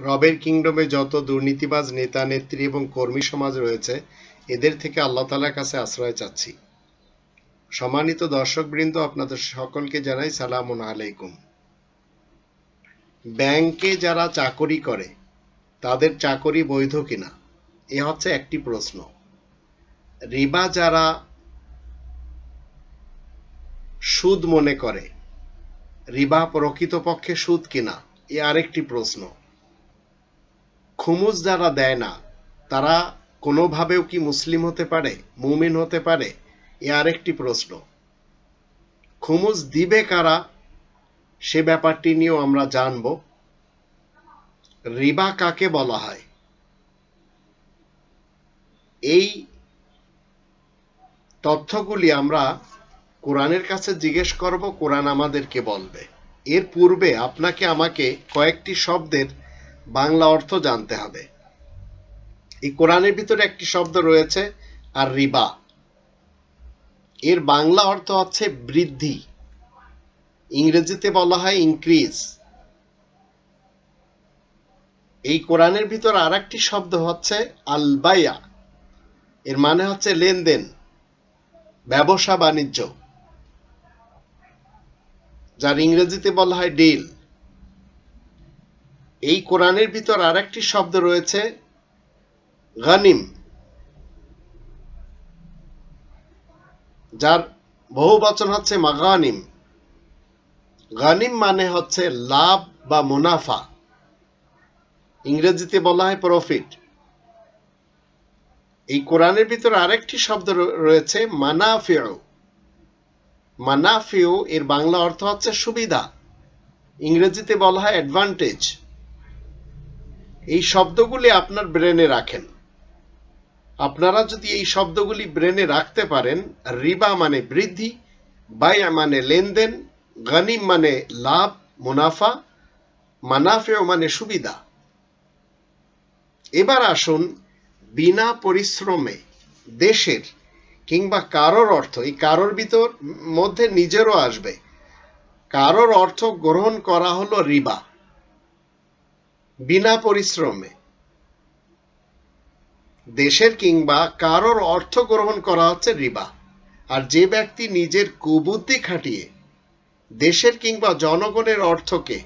রবের কিংডমে যত দুর্নীতিবাজ নেতা, নেত্রী এবং কর্মী সমাজ রয়েছে, এদের থেকে আল্লাহ তালার কাছে আশ্রয় চাচ্ছি। সম্মানিত দর্শকবৃন্দ, আপনাদের সকলকে জানাই সালামুন আলাইকুম। ব্যাংকে যারা চাকরি করে, তাদের চাকরি বৈধ কিনা, এ হচ্ছে একটি প্রশ্ন। রিবা যারা সুদ মনে করে, রিবা প্রকৃতপক্ষে সুদ কিনা, এ আরেকটি প্রশ্ন। খুমুজ যারা দেয় না, তারা কোনোভাবেও কি মুসলিম হতে পারে, মুমিন হতে পারে? এ আরেকটি প্রশ্ন। খুমুজ দিবে কারা? সে ব্যাপারটি নিয়েও আমরা জানব। রিবা কাকে বলা হয়? এই তথ্যগুলি আমরা কোরআনের কাছে জিজ্ঞেস করব, কোরআন আমাদেরকে বলবে। এর পূর্বে আপনাকে আমাকে কয়েকটি শব্দের বাংলা অর্থ জানতে হবে। এই কোরআনের ভিতরে একটি শব্দ রয়েছে, আর রিবা। এর বাংলা অর্থ হচ্ছে বৃদ্ধি। ইংরেজিতে বলা হয় ইনক্রিজ এই কোরআনের ভিতর আর একটি শব্দ হচ্ছে আলবায়া। এর মানে হচ্ছে লেনদেন, ব্যবসা বাণিজ্য। যার ইংরেজিতে বলা হয় ডিল এই কোরআনের ভিতর আর একটি শব্দ রয়েছে, গানিম, যার বহু বচন হচ্ছে মাগানিম। গানিম মানে হচ্ছে লাভ বা মুনাফা। ইংরেজিতে বলা হয় প্রফিট। এই কোরআনের ভিতরে আরেকটি শব্দ রয়েছে মানাফিও মানাফিও এর বাংলা অর্থ হচ্ছে সুবিধা। ইংরেজিতে বলা হয় অ্যাডভান্টেজ এই শব্দগুলি আপনার ব্রেনে রাখেন। আপনারা যদি এই শব্দগুলি ব্রেনে রাখতে পারেন, রিবা মানে বৃদ্ধি, বায়া মানে লেনদেন, গানিম মানে লাভ, মুনাফা, মানাফেও মানে সুবিধা। এবার আসুন বিনা পরিশ্রমে দেশের কিংবা কারোর অর্থ, এই কারোর ভিতর মধ্যে নিজেরও আসবে। কারোর অর্থ গ্রহণ করা হলো রিবা। বিনা পরিশ্রমে। দেশের কিংবা কারোর অর্থ গ্রহণ করা হচ্ছে রিবা। আর যে ব্যক্তি নিজের কুবুদ্ধি খাটিয়ে দেশের কিংবা জনগণের অর্থকে,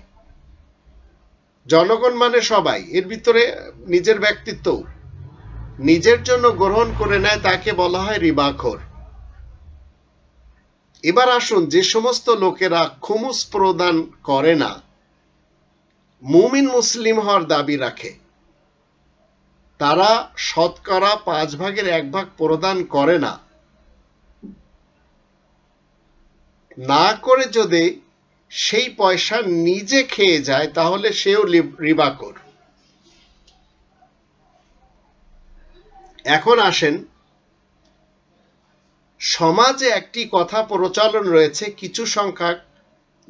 জনগণ মানে সবাই, এর ভিতরে নিজের ব্যক্তিত্ব নিজের জন্য গ্রহণ করে নেয় তাকে বলা হয় রিবাখোর। এবার আসুন যে সমস্ত লোকেরা খুমুস প্রদান করে না মুমিন মুসলিম হওয়ার দাবি রাখে। তারা শতকরা পাঁচ ভাগের এক ভাগ প্রদান করে না। না করে যদি সেই পয়সা নিজে খেয়ে যায়, তাহলে সেও রিবাকর এখন আসেন, সমাজে একটি কথা প্রচলন রয়েছে কিছু সংখ্যক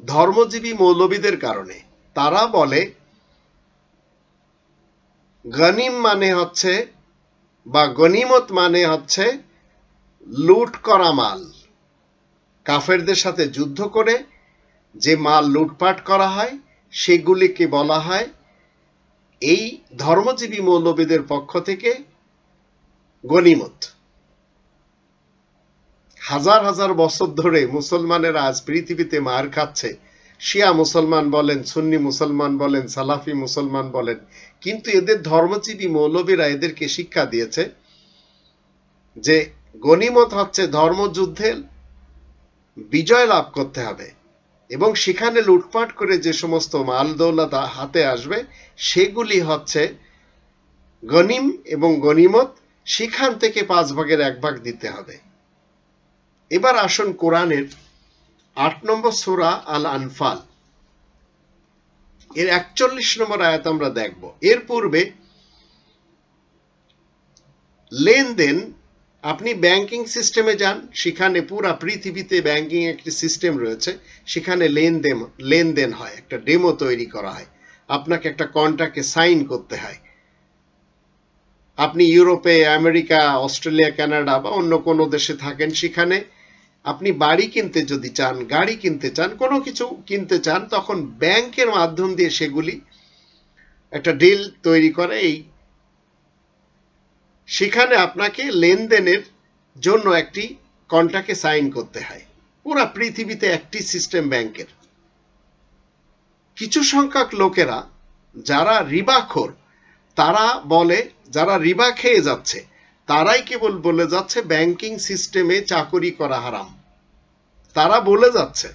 ধর্মজীবী মৌলবীদের কারণে। তারা বলে, গনিম মানে হচ্ছে বা গনিমত মানে হচ্ছে লুট করা মাল। কাফেরদের সাথে যুদ্ধ করে যে মাল লুটপাট করা হয়, সেগুলিকে বলা হয় এই ধর্মজীবী মৌলবীদের পক্ষ থেকে গনিমত। হাজার হাজার বছর ধরে মুসলমানেরা আজ পৃথিবীতে মার খাচ্ছে। শিয়া মুসলমান বলেন, সুন্নি মুসলমান বলেন, সালাফি মুসলমান বলেন, কিন্তু এদের ধর্মজীবী মৌলবীরা এদেরকে শিক্ষা দিয়েছে যে গনিমত হচ্ছে ধর্মযুদ্ধে বিজয় লাভ করতে হবে এবং সেখানে লুটপাট করে যে সমস্ত মাল দৌলত হাতে আসবে, সেগুলি হচ্ছে গনিম এবং গনিমত সেখান থেকে পাঁচ ভাগের এক ভাগ দিতে হবে। এবার আসুন কোরআনের আট নম্বর সুরা আল আনফাল এর একচল্লিশ নম্বর আয়াত আমরা দেখব। এর পূর্বে লেনদেন, আপনি ব্যাংকিং সিস্টেমে যান, সেখানে পুরা পৃথিবীতে ব্যাংকিং একটি সিস্টেম রয়েছে, সেখানে লেনদেন লেনদেন হয়, একটা ডেমো তৈরি করা হয়। আপনাকে একটা কন্ট্রাক্টে সাইন করতে হয়। আপনি ইউরোপে, আমেরিকা, অস্ট্রেলিয়া, কানাডা বা অন্য কোনো দেশে থাকেন, সেখানে আপনি বাড়ি কিনতে যদি চান, গাড়ি কিনতে চান, কোনো কিছু কিনতে চান, তখন ব্যাংকের মাধ্যম দিয়ে সেগুলি একটা ডিল তৈরি করে এই। সেখানে আপনাকে লেনদেনের জন্য একটি কন্ট্রাক্টে সাইন করতে হয়। পুরা পৃথিবীতে একটি সিস্টেম ব্যাংকের। কিছু সংখ্যক লোকেরা, যারা রিবাখোর, তারা বলে, যারা রিবা খেয়ে যাচ্ছে, তারাই কেবল বলে যাচ্ছে, ব্যাংকিং সিস্টেমে চাকরি করা হারাম। তারা বলে যাচ্ছে,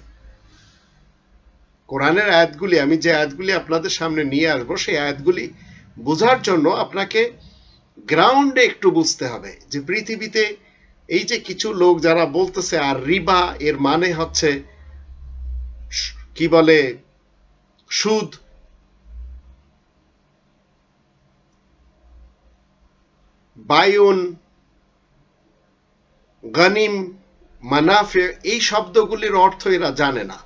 কোরআনের আয়াতগুলি, আমি যে আয়াতগুলি আপনাদের সামনে নিয়ে আসব, সেই আয়াতগুলি বোঝার জন্য আপনাকে গ্রাউন্ডে একটু বুঝতে হবে যে পৃথিবীতে এই যে কিছু লোক যারা বলতেছে, আর রিবা এর মানে হচ্ছে কি বলে? সুদ। বায়ুন, গনিম মানাফে, এই শব্দগুলির অর্থ এরা জানে না।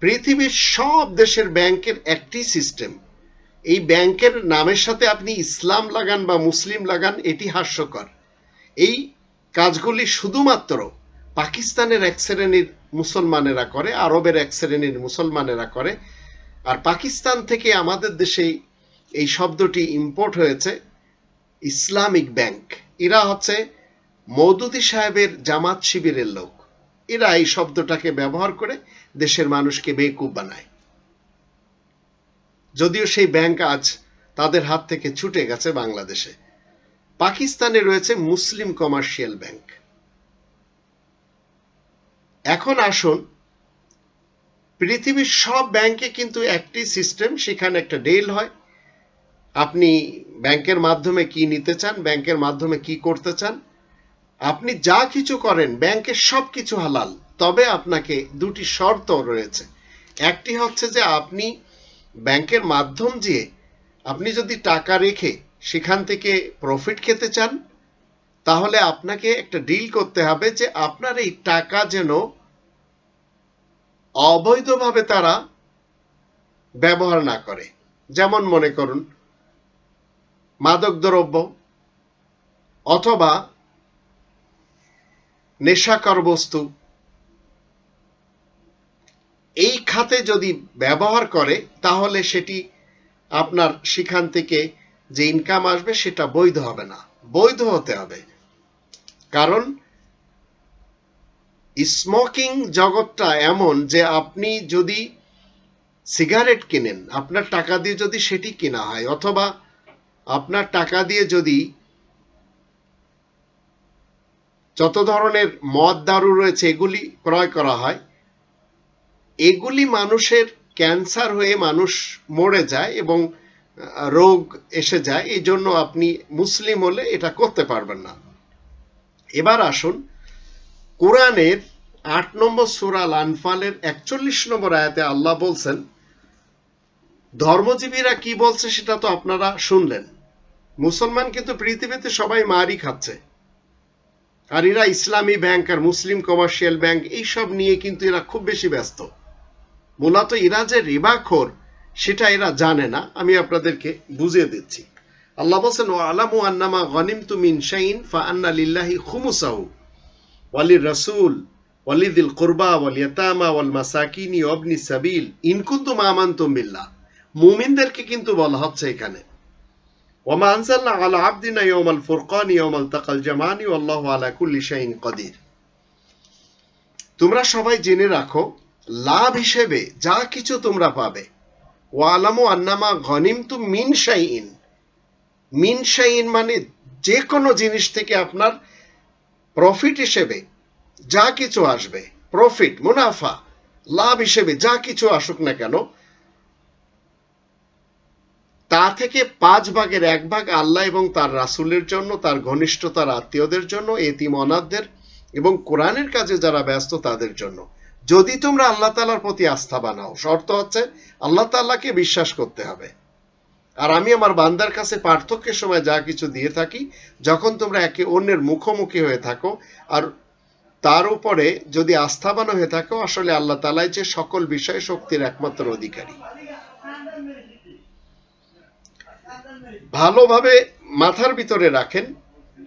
পৃথিবীর সব দেশের ব্যাংকের একটি সিস্টেম। এই ব্যাংকের নামের সাথে আপনি ইসলাম লাগান বা মুসলিম লাগান, এটি হাস্যকর। এই কাজগুলি শুধুমাত্র পাকিস্তানের এক শ্রেণির মুসলমানেরা করে, আরবের এক শ্রেণির মুসলমানেরা করে। আর পাকিস্তান থেকে আমাদের দেশে এই শব্দটি ইম্পোর্ট হয়েছে, ইসলামিক ব্যাংক। এরা হচ্ছে মৌদুদি সাহেবের জামাত শিবিরের লোক। এরা এই শব্দটাকে ব্যবহার করে দেশের মানুষকে বেকুব বানায়। যদিও সেই ব্যাংক আজ তাদের হাত থেকে ছুটে গেছে বাংলাদেশে। পাকিস্তানে রয়েছে মুসলিম কমার্শিয়াল ব্যাংক। এখন আসুন, পৃথিবীর সব ব্যাংকে কিন্তু একটি সিস্টেম, সেখানে একটা ডেল হয়। আপনি ব্যাংকের মাধ্যমে কি নিতে চান, ব্যাংকের মাধ্যমে কি করতে চান আপনি যা কিছু করেন, ব্যাংকের সব কিছু হালাল। তবে আপনাকে দুটি শর্ত রয়েছে। একটি হচ্ছে যে আপনি ব্যাংকের মাধ্যম দিয়ে আপনি যদি টাকা রেখে সেখান থেকে প্রফিট খেতে চান, তাহলে আপনাকে একটা ডিল করতে হবে যে আপনার এই টাকা যেন অবৈধভাবে তারা ব্যবহার না করে। যেমন মনে করুন মাদক দ্রব্য অথবা নেশাকর বস্তু এই খাতে যদি ব্যবহার করে, তাহলে সেটি আপনার সেখান থেকে যে ইনকাম আসবে, সেটা বৈধ হবে না। বৈধ হতে হবে। কারণ স্মোকিং জগৎটা এমন যে আপনি যদি সিগারেট কেনেন, আপনার টাকা দিয়ে যদি সেটি কেনা হয়, অথবা আপনার টাকা দিয়ে যদি যত ধরনের মদ দারু রয়েছে, এগুলি ক্রয় করা হয়। এগুলি মানুষের ক্যান্সার হয়ে মানুষ মরে যায় এবং রোগ এসে যায়। এই জন্য আপনি মুসলিম হলে এটা করতে পারবেন না। এবার আসুন, কোরআনের আট নম্বর সুরাল আনফালের একচল্লিশ নম্বর আয়াতে আল্লাহ বলছেন, ধর্মজীবীরা কি বলছে সেটা তো আপনারা শুনলেন। মুসলমান কিন্তু পৃথিবীতে সবাই মারি খাচ্ছে। আর এরা ইসলামী ব্যাংক আর মুসলিম কমার্শিয়াল ব্যাংক, এইসব নিয়ে কিন্তু এরা খুব বেশি ব্যস্ত। মূলত এরা যে রিবাখোর, সেটা এরা জানে না। আমি আপনাদেরকে বুঝিয়ে দিচ্ছি। আল্লাহ বলছেন ও আলামু আন্নামা গনিম তু মিন শাইন ফা আন্না লিল্লাহি খুমুসাহু ওয়ালি রাসূল ওয়ালিদিল কুরবা ওয়াল ইয়াতামা ওয়াল মাসাকিনি ওয়াবনি সাবিল। ইন কুনতুম আমানতুম বিল্লাহ। মুমিনদেরকে কিন্তু বলা হচ্ছে এখানে। ওমা আনজালনা আলা আবদিনা ইয়াউমাল ফুরকানি ইয়াউমাল তাকাল জামানি ওয়াল্লাহু আলা কুল্লি শাইইন কদির তোমরা সবাই জেনে রাখো, লাভ হিসেবে যা কিছু তোমরা পাবে। ওয়ালামু আন্নামা গনিম তু মিন শাইইন। মিন শাইইন মানে যে কোনো জিনিস থেকে আপনার প্রফিট হিসেবে যা কিছু আসবে, প্রফিট, মুনাফা, লাভ হিসেবে যা কিছু আসুক না কেন তা থেকে পাঁচ ভাগের এক ভাগ আল্লাহ এবং তার রাসুলের জন্য, তার ঘনিষ্ঠতার আত্মীয়দের জন্য, এতিম অনাথদের এবং কোরআনের কাজে যারা ব্যস্ত তাদের জন্য। যদি তোমরা আল্লাহ তালার প্রতি আস্থা বানাও, শর্ত হচ্ছে আল্লাহ তাল্লাহকে বিশ্বাস করতে হবে। আর আমি আমার বান্দার কাছে পার্থক্যের সময় যা কিছু দিয়ে থাকি, যখন তোমরা একে অন্যের মুখোমুখি হয়ে থাকো, আর তার উপরে যদি আস্থাবান হয়ে থাকো, আসলে আল্লাহ তালাই যে সকল বিষয় শক্তির একমাত্র অধিকারী। ভালোভাবে মাথার ভিতরে রাখেন।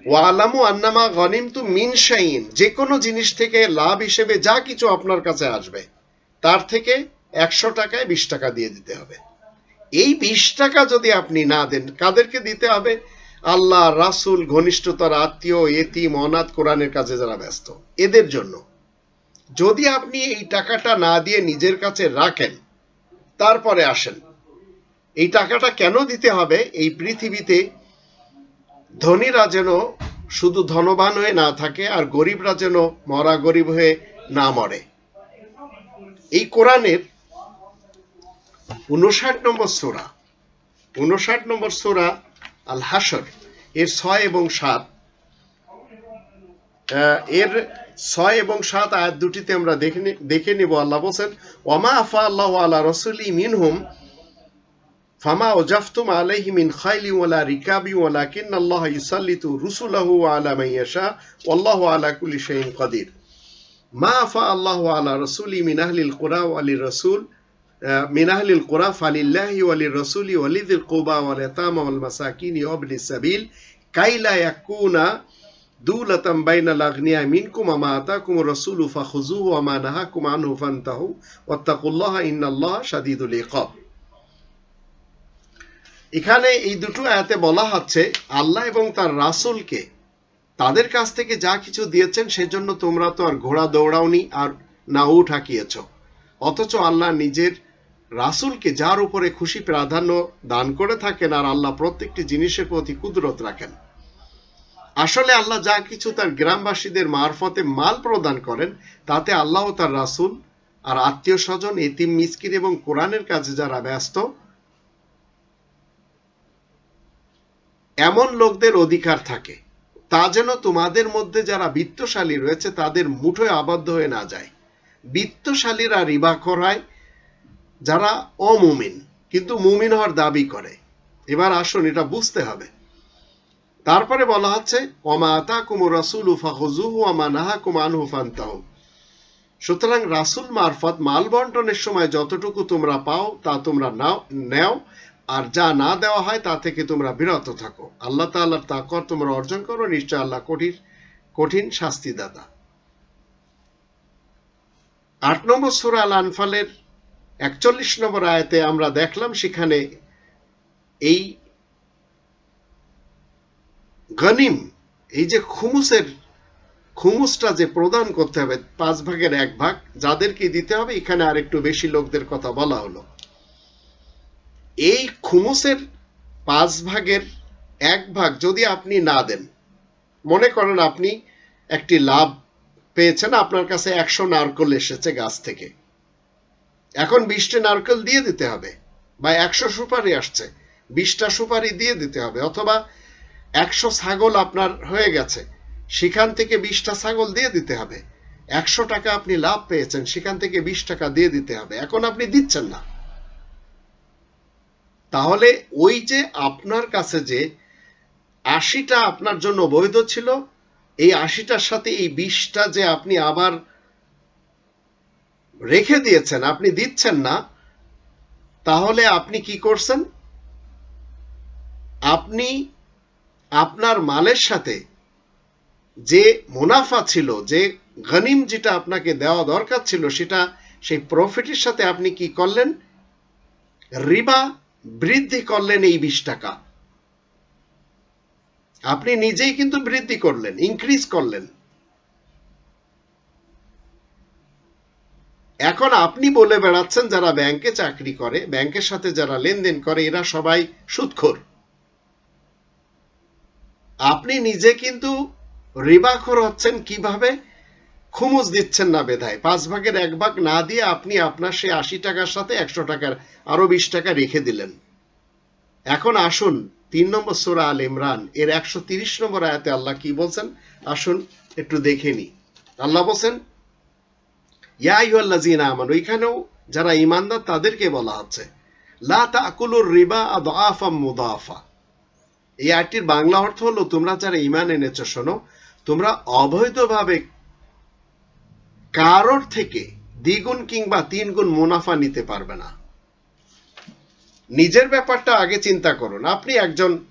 ওয়ালামু আন্নামা গনিম তু মিন শাইন যে কোনো জিনিস থেকে লাভ হিসেবে যা কিছু আপনার কাছে আসবে, তার থেকে একশো টাকায় বিশ টাকা দিয়ে দিতে হবে। এই বিশ টাকা যদি আপনি না দেন, কাদেরকে দিতে হবে? আল্লাহ, রাসুল, ঘনিষ্ঠতার, আত্মীয়, এতিম, অনাথ, কোরআনের কাছে যারা ব্যস্ত, এদের জন্য। যদি আপনি এই টাকাটা না দিয়ে নিজের কাছে রাখেন, তারপরে আসেন। এই টাকাটা কেন দিতে হবে? এই পৃথিবীতে ধনীরা যেন শুধু ধনবান হয়ে না থাকে আর গরিবরা যেন মরা গরিব হয়ে না মরে। এই কোরআনের উনষাট নম্বর সোরা, উনষাট নম্বর সোরা আল হাসর এর ছয় এবং সাত এর ছয় এবং সাত আয়াত দুটিতে আমরা দেখে নিব। আল্লাহ বলছেন ওমা আফা আল্লাহ আলা রসুলি মিনহুম فما وجفتم عليه من خيل ولا ركاب ولكن الله يسلط رسله على من يشاء والله على كل شيء قدير. ما أفاء الله على رسولي من أهل القرى وللرسول؟ آه، من أهل القرى فلله وللرسول ولذي القربى واليتامى والمساكين وابن السبيل كي لا يكون دولة بين الأغنياء منكم وما آتاكم الرسول فخذوه وما نهاكم عنه فانتهوا واتقوا الله إن الله شديد العقاب এখানে এই দুটো আয়াতে বলা হচ্ছে, আল্লাহ এবং তার রাসূলকে তাদের কাছ থেকে যা কিছু দিয়েছেন সেজন্য তোমরা তো আর ঘোড়া দৌড়াওনি আর না উঠ হাঁকিয়েছ। অথচ আল্লাহ নিজের রাসূলকে যার উপরে খুশি প্রাধান্য দান করে থাকেন আর আল্লাহ প্রত্যেকটি জিনিসের প্রতি কুদরত রাখেন। আসলে আল্লাহ যা কিছু তার গ্রামবাসীদের মারফতে মাল প্রদান করেন, তাতে আল্লাহ তার রাসূল আর আত্মীয় স্বজন, এতিম, মিসকিন এবং কোরআনের কাজে যারা ব্যস্ত এমন লোকদের অধিকার থাকে। তা যেন তোমাদের মধ্যে যারা বিত্তশালী রয়েছে, তাদের মুঠোয় আবদ্ধ হয়ে না যায়। বিত্তশালীরা রিবা করায় যারা অমুমিন, কিন্তু মুমিন হওয়ার দাবি করে। এবার আসুন, এটা বুঝতে হবে। তারপরে বলা হচ্ছে অমা আতা কুমু রাসুল ফাহুজুহু আমা নাহা কুমানহু ফান্তাহু। সুতরাং রাসুল মারফত মাল বন্টনের সময় যতটুকু তোমরা পাও, তা তোমরা নাও, নেও। আর যা না দেওয়া হয় তা থেকে তোমরা বিরত থাকো। আল্লাহ তাআলার তাকর তোমরা অর্জন করো, নিশ্চয় আল্লাহ কঠিন কঠিন শাস্তিদাতা আট নম্বর সুরা আল আনফালের একচল্লিশ নম্বর আয়াতে আমরা দেখলাম সেখানে এই গনিম, এই যে খুমুসের, খুমুসটা যে প্রদান করতে হবে, পাঁচ ভাগের এক ভাগ, যাদেরকে দিতে হবে, এখানে আর একটু বেশি লোকদের কথা বলা হলো। এই খুমুসের পাঁচ ভাগের এক ভাগ যদি আপনি না দেন, মনে করেন আপনি একটি লাভ পেয়েছেন, আপনার কাছে একশো নারকল এসেছে গাছ থেকে। এখন বিশটি নারকেল দিয়ে দিতে হবে বা একশো সুপারি আসছে, বিশটা সুপারি দিয়ে দিতে হবে অথবা একশো ছাগল আপনার হয়ে গেছে, সেখান থেকে বিশটা ছাগল দিয়ে দিতে হবে। একশো টাকা আপনি লাভ পেয়েছেন, সেখান থেকে বিশ টাকা দিয়ে দিতে হবে। এখন আপনি দিচ্ছেন না। তাহলে ওই যে আপনার কাছে যে আশিটা আপনার জন্য বৈধ ছিল, এই আশিটার সাথে এই বিশটা যে আপনি আবার রেখে দিয়েছেন, আপনি দিচ্ছেন না, তাহলে আপনি কি করছেন? আপনি আপনার মালের সাথে যে মুনাফা ছিল, যে গনিম যেটা আপনাকে দেওয়া দরকার ছিল, সেটা সেই প্রফিটের সাথে আপনি কি করলেন? রিবা বৃদ্ধি করলেন এই বিশ টাকা। আপনি নিজেই কিন্তু বৃদ্ধি করলেন ইনক্রিজ করলেন। এখন আপনি বলে বেড়াচ্ছেন, যারা ব্যাংকে চাকরি করে, ব্যাংকের সাথে যারা লেনদেন করে, এরা সবাই সুদখোর। আপনি নিজে কিন্তু রিবাখোর হচ্ছেন কীভাবে? খুমুজ দিচ্ছেন না বেধায়। পাঁচ ভাগের এক ভাগ না দিয়ে আপনি আপনার সেই আশি টাকার সাথে একশো টাকার আরও বিশ টাকা রেখে দিলেন। এখন আসুন, তিন নম্বর সোরা আল ইমরান, এর একশো তিরিশ নম্বর আয়াতে আল্লাহ কি বলছেন? আসুন, একটু দেখে নি আল্লাহ বলছেন ওইখানেও যারা ইমানদার তাদেরকে বলা হচ্ছে, লা তাকুলুর রিবা মুদাফা। এই আয়টির বাংলা অর্থ হলো, তোমরা যারা ইমান এনেছো, শোনো, তোমরা অবৈধভাবে কারোর থেকে দ্বিগুণ কিংবা তিন গুণ মুনাফা নিতে পারবে না। নিজের ব্যাপারটা আগে চিন্তা করুন। আপনি একজন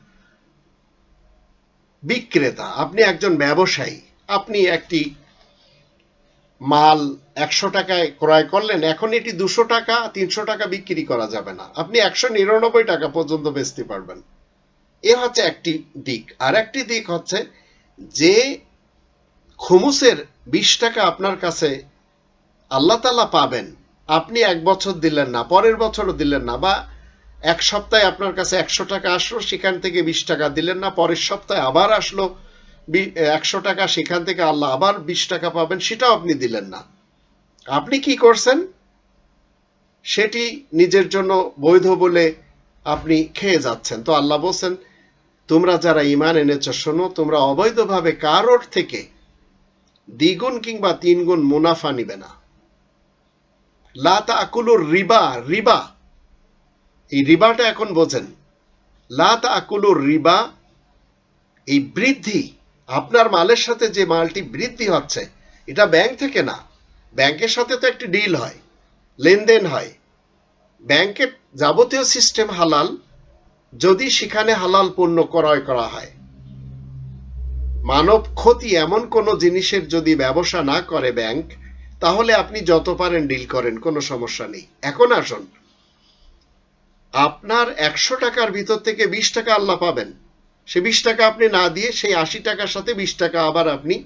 বিক্রেতা, আপনি একজন ব্যবসায়ী, আপনি একটি মাল একশো টাকায় ক্রয় করলেন, এখন এটি দুশো টাকা, তিনশো টাকা বিক্রি করা যাবে না। আপনি একশো নিরানব্বই টাকা পর্যন্ত বেচতে পারবেন। এ হচ্ছে একটি দিক। আর একটি দিক হচ্ছে যে খুমুসের বিশ টাকা আপনার কাছে আল্লাহ তালা পাবেন। আপনি এক বছর দিলেন না, পরের বছরও দিলেন না, বা এক সপ্তাহে আপনার কাছে একশো টাকা আসলো, সেখান থেকে বিশ টাকা দিলেন না, পরের সপ্তাহে আবার আসলো একশো টাকা, সেখান থেকে আল্লাহ আবার বিশ টাকা পাবেন, সেটাও আপনি দিলেন না। আপনি কি করছেন? সেটি নিজের জন্য বৈধ বলে আপনি খেয়ে যাচ্ছেন। তো আল্লাহ বলছেন, তোমরা যারা ইমান এনেছ, শোনো, তোমরা অবৈধভাবে কারোর থেকে দ্বিগুণ কিংবা তিনগুণ মুনাফা নিবে না। লাতা আকুলুর রিবা রিবা। এই রিবাটা এখন বোঝেন। লাতা আকুলুর রিবা, এই বৃদ্ধি, আপনার মালের সাথে যে মালটি বৃদ্ধি হচ্ছে, এটা ব্যাংক থেকে না। ব্যাংকের সাথে তো একটি ডিল হয়, লেনদেন হয়। ব্যাংকের যাবতীয় সিস্টেম হালাল, যদি সেখানে হালাল পণ্য ক্রয় করা হয়। মানব ক্ষতি এমন কোনো জিনিসের যদি ব্যবসা না করে ব্যাংক, তাহলে আপনি যত পারেন ডিল করেন, কোনো সমস্যা নেই। এখন আসুন। আপনার একশো টাকার ভিতর থেকে বিশ টাকা আল্লাহ পাবেন। সে বিশ টাকা আপনি না দিয়ে সেই আশি টাকার সাথে বিশ টাকা আবার আপনি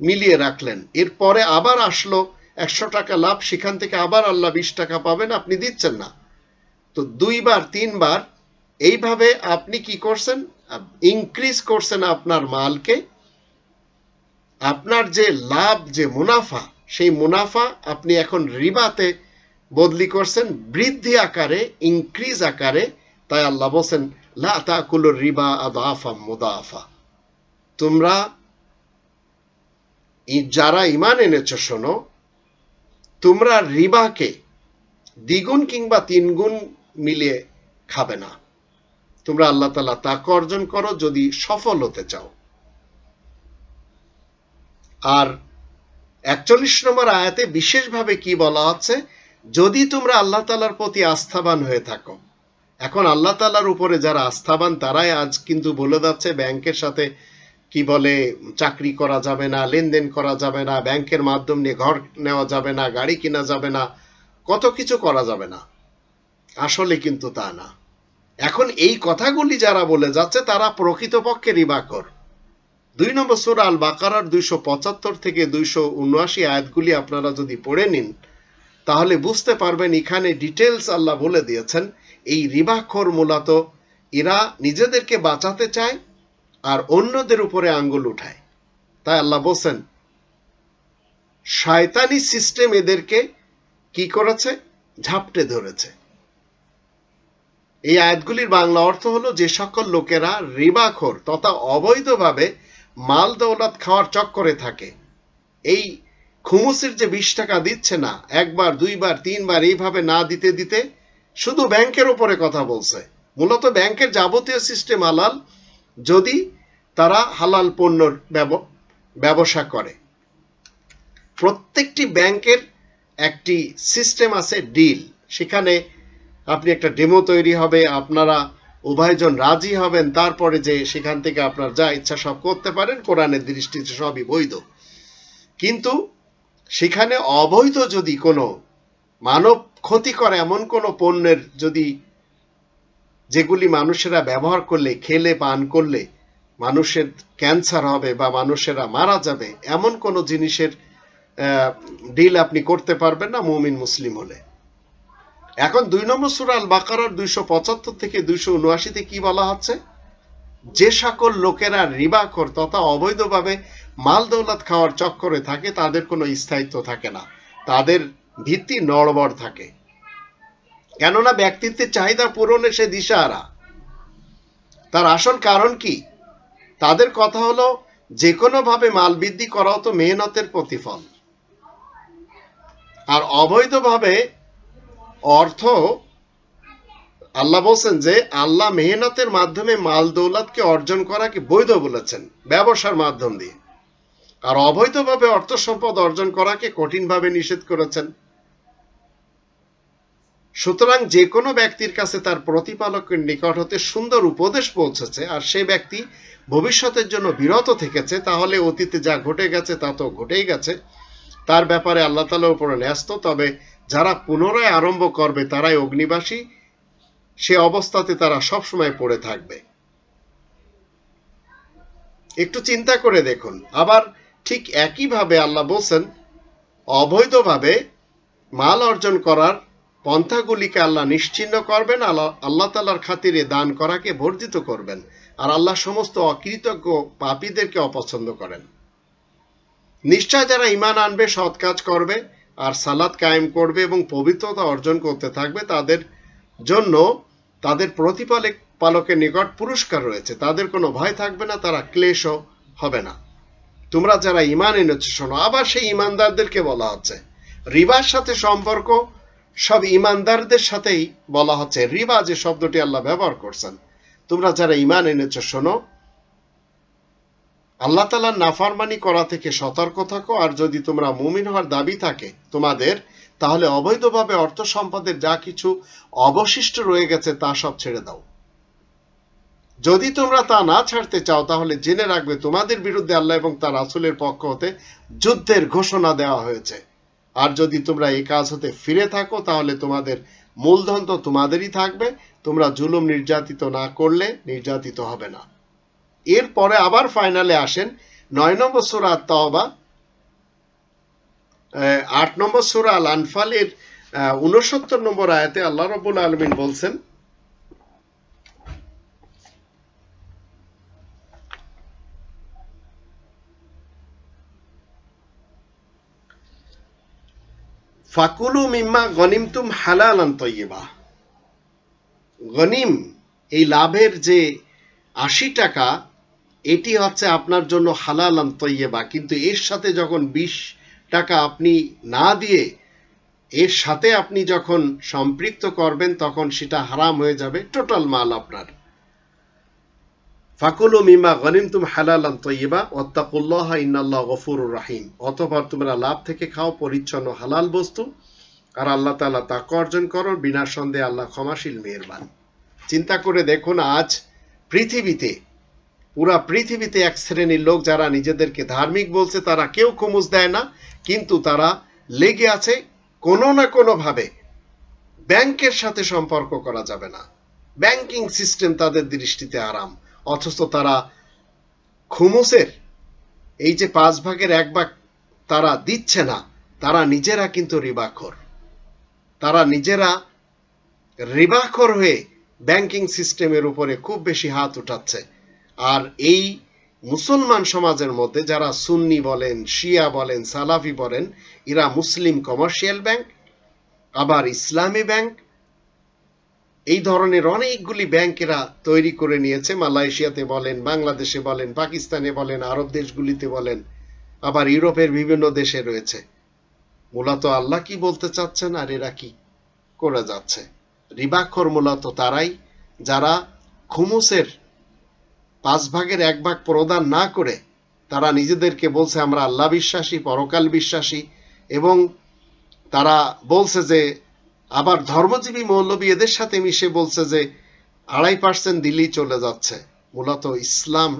মিলিয়ে রাখলেন। এরপরে আবার আসলো একশো টাকা লাভ, সেখান থেকে আবার আল্লাহ বিশ টাকা পাবেন, আপনি দিচ্ছেন না। তো দুইবার, তিনবার, এইভাবে আপনি কি করছেন? ইনক্রিজ করছেন আপনার মালকে আপনার যে লাভ, যে মুনাফা, সেই মুনাফা আপনি এখন রিবাতে বদলি করছেন, বৃদ্ধি আকারে ইনক্রিজ আকারে। তাই আল্লাহ বলছেন রিবা আদাফা মুদাফা। তোমরা যারা ইমান এনেছ, শোনো, তোমরা রিবাকে দ্বিগুণ কিংবা তিনগুণ মিলিয়ে খাবে না। তোমরা আল্লাহ তালা তাকে অর্জন করো যদি সফল হতে চাও। আর একচল্লিশ নম্বর আয়াতে বিশেষভাবে কি বলা হচ্ছে যদি তোমরা আল্লাহ তালার প্রতি আস্থাবান হয়ে থাকো। এখন আল্লাহ তালার উপরে যারা আস্থাবান, তারাই আজ কিন্তু বলে যাচ্ছে, ব্যাংকের সাথে কি বলে, চাকরি করা যাবে না, লেনদেন করা যাবে না, ব্যাংকের মাধ্যম নিয়ে ঘর নেওয়া যাবে না, গাড়ি কেনা যাবে না, কত কিছু করা যাবে না। আসলে কিন্তু তা না। এখন এই কথাগুলি যারা বলে যাচ্ছে, তারা প্রকৃতপক্ষে রিবাকর দুই নম্বর সুর আল বাকারার দুইশো পঁচাত্তর থেকে দুইশো উনআশি আয়াতগুলি আপনারা যদি পড়ে নিন, তাহলে বুঝতে পারবেন এখানে ডিটেলস আল্লাহ বলে দিয়েছেন, এই রিবাখর মূলত এরা নিজেদেরকে বাঁচাতে চায় আর অন্যদের উপরে আঙ্গুল উঠায়। তাই আল্লাহ বলছেন, শয়তানি সিস্টেম এদেরকে কি করেছে? ঝাপটে ধরেছে। এই আয়াতগুলির বাংলা অর্থ হলো যে সকল লোকেরা রিবাখোর তথা অবৈধভাবে মাল দৌলত খাওয়ার চক্করে থাকে। এই খুমুসির যে বিশ টাকা দিচ্ছে না, একবার, দুইবার, তিনবার এইভাবে না দিতে দিতে শুধু ব্যাংকের উপরে কথা বলছে। মূলত ব্যাংকের যাবতীয় সিস্টেম হালাল, যদি তারা হালাল পণ্যর ব্যবসা করে। প্রত্যেকটি ব্যাংকের একটি সিস্টেম আছে ডিল। সেখানে আপনি একটা ডেমো তৈরি হবে, আপনারা উভয়জন রাজি হবেন, তারপরে যে সেখান থেকে আপনার যা ইচ্ছা সব করতে পারেন, কোরআনের দৃষ্টিতে সবই বৈধ। কিন্তু সেখানে অবৈধ যদি কোনো মানব ক্ষতি করে, এমন কোনো পণ্যের যদি যেগুলি মানুষেরা ব্যবহার করলে, খেলে, পান করলে মানুষের ক্যান্সার হবে বা মানুষেরা মারা যাবে, এমন কোনো জিনিসের ডিল আপনি করতে পারবেন না, মুমিন মুসলিম হলে। এখন দুই নম্বর সুরাল বাকারার দুইশো পঁচাত্তর থেকে দুইশো উনআশিতে কি বলা হচ্ছে? যে সকল লোকেরা রিবাকর তথা অবৈধভাবে মাল দৌলত খাওয়ার চক্করে থাকে, তাদের কোনো স্থায়িত্ব থাকে না। তাদের ভিত্তি নড়বড় থাকে। কেননা ব্যক্তিত্বের চাহিদা পূরণে সে দিশাহারা। তার আসল কারণ কি? তাদের কথা হলো যে কোনোভাবে মাল বৃদ্ধি করাও তো মেহনতের প্রতিফল। আর অবৈধভাবে অর্থ, আল্লাহ বলছেন যে, আল্লাহ মেহনতের মাধ্যমে মাল দৌলাতকে অর্জন করাকে বৈধ বলেছেন, ব্যবসার মাধ্যম দিয়ে। আর অবৈধভাবে অর্থ সম্পদ অর্জন করাকে কঠিনভাবে নিষেধ করেছেন। সুতরাং যে কোনো ব্যক্তির কাছে তার প্রতিপালকের নিকট হতে সুন্দর উপদেশ পৌঁছেছে, আর সে ব্যক্তি ভবিষ্যতের জন্য বিরত থেকেছে, তাহলে অতীতে যা ঘটে গেছে তা তো ঘটেই গেছে। তার ব্যাপারে আল্লাহ তালার উপরে ন্যস্ত, তবে যারা পুনরায় আরম্ভ করবে তারাই অগ্নিবাসী, সে অবস্থাতে তারা সবসময় পড়ে থাকবে। একটু চিন্তা করে দেখুন। আবার ঠিক একইভাবে আল্লাহ বলছেন, অবৈধভাবে মাল অর্জন করার পন্থাগুলিকে আল্লাহ নিশ্চিন্ন করবেন, আল্লাহ আল্লাহ তালার খাতিরে দান করাকে বর্জিত করবেন, আর আল্লাহ সমস্ত অকৃতজ্ঞ পাপীদেরকে অপছন্দ করেন। নিশ্চয় যারা ইমান আনবে, সৎ কাজ করবে আর সালাদ কায়েম করবে এবং পবিত্রতা অর্জন করতে থাকবে, তাদের জন্য তাদের প্রতিপালক পালকের নিকট পুরস্কার রয়েছে। তাদের কোনো ভয় থাকবে না, তারা ক্লেশও হবে না। তোমরা যারা ইমান এনেছো, শোনো, আবার সেই ইমানদারদেরকে বলা হচ্ছে। রিবার সাথে সম্পর্ক, সব ইমানদারদের সাথেই বলা হচ্ছে। রিবা যে শব্দটি আল্লাহ ব্যবহার করছেন। তোমরা যারা ইমান এনেছো, শোনো আল্লাহ তালার নাফারমানি করা থেকে সতর্ক থাকো, আর যদি তোমরা মুমিন হওয়ার দাবি থাকে তোমাদের, তাহলে অবৈধভাবে অর্থ সম্পদের যা কিছু অবশিষ্ট রয়ে গেছে তা সব ছেড়ে দাও। যদি তোমরা তা না ছাড়তে চাও, তাহলে জেনে রাখবে তোমাদের বিরুদ্ধে আল্লাহ এবং তার রাসুলের পক্ষ হতে যুদ্ধের ঘোষণা দেওয়া হয়েছে। আর যদি তোমরা এই কাজ হতে ফিরে থাকো, তাহলে তোমাদের মূলধন তো তোমাদেরই থাকবে, তোমরা জুলুম নির্যাতিত না করলে নির্যাতিত হবে না। এরপরে আবার ফাইনালে আসেন। নয় নম্বর সুরা তওবা আট নম্বর সুরা আল আনফালের উনসত্তর নম্বর আয়াতে আল্লাহ রবুল আলমিন বলছেন, ফাকুলু মিম্মা গনিমতুম হালালান তৈবা গনিম, এই লাভের যে আশি টাকা, এটি হচ্ছে আপনার জন্য হালালান তৈবা কিন্তু এর সাথে যখন বিশ টাকা আপনি না দিয়ে এর সাথে আপনি যখন সম্পৃক্ত করবেন, তখন সেটা হারাম হয়ে যাবে, টোটাল মাল আপনার। ফাকুলু মিমা গনিমতুম হালালান তৈবা ওত্তাকুল্লাহ ইন্নাল্লাহ গফুরুর রাহিম। অতঃপর তোমরা লাভ থেকে খাও, পরিচ্ছন্ন হালাল বস্তু, আর আল্লাহ তাআলা তাকে অর্জন করো, বিনা সন্দেহে আল্লাহ ক্ষমাশীল, মেহেরবান। চিন্তা করে দেখুন, আজ পৃথিবীতে, পুরা পৃথিবীতে এক শ্রেণির লোক যারা নিজেদেরকে ধার্মিক বলছে, তারা কেউ খুমুজ দেয় না। কিন্তু তারা লেগে আছে কোনো না কোনোভাবে। ব্যাংকের সাথে সম্পর্ক করা যাবে না। ব্যাংকিং সিস্টেম তাদের দৃষ্টিতে আরাম। অথচ তারা খুমুসের। এই যে পাঁচ ভাগের এক ভাগ তারা দিচ্ছে না, তারা নিজেরা কিন্তু রিবাখর। তারা নিজেরা রিবাখর হয়ে ব্যাংকিং সিস্টেমের উপরে খুব বেশি হাত উঠাচ্ছে। আর এই মুসলমান সমাজের মধ্যে যারা সুন্নি বলেন, শিয়া বলেন, সালাফি বলেন, এরা মুসলিম কমার্শিয়াল ব্যাংক, আবার ইসলামী ব্যাংক, এই ধরনের অনেকগুলি ব্যাংক এরা তৈরি করে নিয়েছে। মালয়েশিয়াতে বলেন, বাংলাদেশে বলেন, পাকিস্তানে বলেন, আরব দেশগুলিতে বলেন, আবার ইউরোপের বিভিন্ন দেশে রয়েছে। মূলত আল্লাহ কি বলতে চাচ্ছেন আর এরা কি করে যাচ্ছে? রিবাক্ষর মূলত তারাই যারা খুমুসের পাঁচ ভাগের এক ভাগ প্রদান না করে তারা নিজেদেরকে বলছে আমরা আল্লাহ বিশ্বাসী, পরকাল বিশ্বাসী এবং তারা বলছে যে আবার ধর্মজীবী মৌলবী এদের সাথে মিশে বলছে যে আড়াই পার্সেন্ট দিল্লি চলে যাচ্ছে। মূলত ইসলাম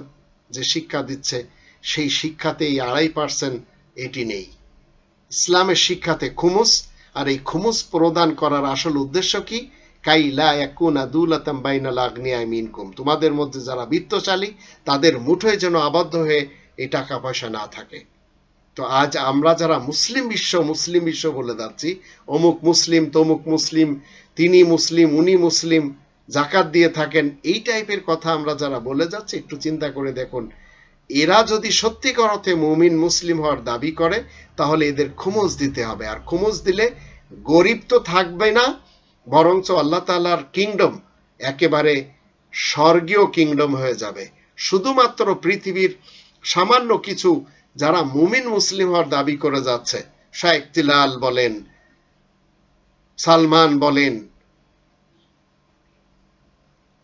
যে শিক্ষা দিচ্ছে, সেই শিক্ষাতে এই আড়াই পার্সেন্ট এটি নেই। ইসলামের শিক্ষাতে খুমুস আর এই খুমুস প্রদান করার আসল উদ্দেশ্য কি? কাইলা একুনা দুলাতাম বাইনাল আগ্নিয়া মিনকুম। তোমাদের মধ্যে যারা বিত্তশালী, তাদের মুঠোয় যেন আবদ্ধ হয়ে এই টাকা পয়সা না থাকে। তো আজ আমরা যারা মুসলিম বিশ্ব মুসলিম বিশ্ব বলে যাচ্ছি, অমুক মুসলিম, তমুক মুসলিম, তিনি মুসলিম, উনি মুসলিম, জাকাত দিয়ে থাকেন, এই টাইপের কথা আমরা যারা বলে যাচ্ছি, একটু চিন্তা করে দেখুন। এরা যদি সত্যিকার অর্থে মুমিন, মুসলিম হওয়ার দাবি করে, তাহলে এদের খুমজ দিতে হবে। আর খুমজ দিলে গরিব তো থাকবে না, বরঞ্চ আল্লাহ তালার কিংডম একেবারে স্বর্গীয় কিংডম হয়ে যাবে। শুধুমাত্র পৃথিবীর সামান্য কিছু যারা মুমিন মুসলিম হওয়ার দাবি করে যাচ্ছে শাহ তিলাল বলেন, সালমান বলেন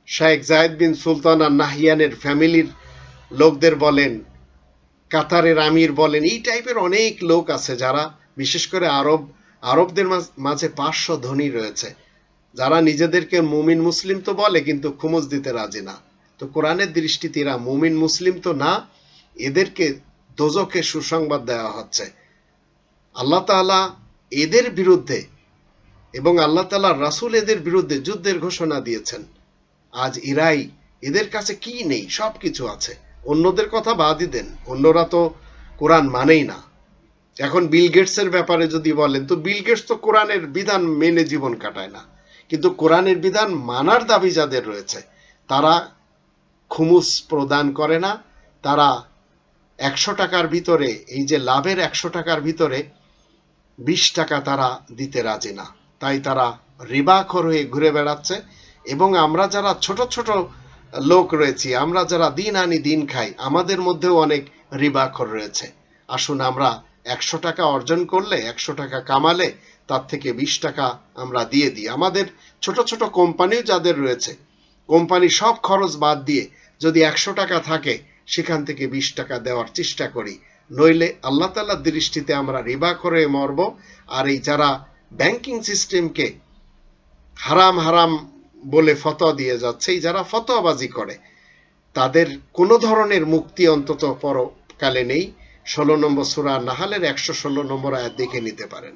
শাহেক জায়দ বিন সুলতান আর নাহিয়ানের ফ্যামিলির লোকদের বলেন, কাতারের আমির বলেন, এই টাইপের অনেক লোক আছে যারা, বিশেষ করে আরব আরবদের মাঝে পাঁচশো ধনী রয়েছে। যারা নিজেদেরকে মুমিন মুসলিম তো বলে, কিন্তু খুমজ দিতে রাজি না। তো কোরআনের দৃষ্টিতে এরা মুমিন মুসলিম তো না, এদেরকে দোজকে সুসংবাদ দেওয়া হচ্ছে। আল্লাহ তাআলা এদের বিরুদ্ধে এবং আল্লাহ তাআলা রাসূল এদের বিরুদ্ধে যুদ্ধের ঘোষণা দিয়েছেন। আজ ইরাই এদের কাছে কি নেই? সবকিছু আছে। অন্যদের কথা বাদই দেন। অন্যরা তো কোরআন মানেই না। এখন বিল গেটসের ব্যাপারে যদি বলেন, তো বিল গেটস তো কোরআনের বিধান মেনে জীবন কাটায় না। কিন্তু কোরআনের বিধান মানার দাবি যাদের রয়েছে, তারা খুমুস প্রদান করে না। তারা একশো টাকার ভিতরে, এই যে লাভের একশো টাকার ভিতরে বিশ টাকা তারা দিতে রাজি না। তাই তারা রিবাখর হয়ে ঘুরে বেড়াচ্ছে। এবং আমরা যারা ছোট ছোট লোক রয়েছি, আমরা যারা দিন আনি দিন খাই, আমাদের মধ্যেও অনেক রিবাখর রয়েছে। আসুন আমরা একশো টাকা অর্জন করলে, একশো টাকা কামালে, তার থেকে বিশ টাকা আমরা দিয়ে দিই। আমাদের ছোট ছোট কোম্পানিও যাদের রয়েছে, কোম্পানি সব খরচ বাদ দিয়ে যদি একশো টাকা থাকে, সেখান থেকে বিশ টাকা দেওয়ার চেষ্টা করি। নইলে আল্লাহ তাল্লাহ দৃষ্টিতে আমরা রিবা করে মরব, আর এই যারা ব্যাংকিং সিস্টেমকে হারাম হারাম বলে ফতোয়া দিয়ে যাচ্ছে, এই যারা ফতোয়াবাজি করে, তাদের কোনো ধরনের মুক্তি অন্তত পরকালে নেই। ষোলো নম্বর সুরা নাহালের একশো ষোলো নম্বর আয়াত দেখে নিতে পারেন।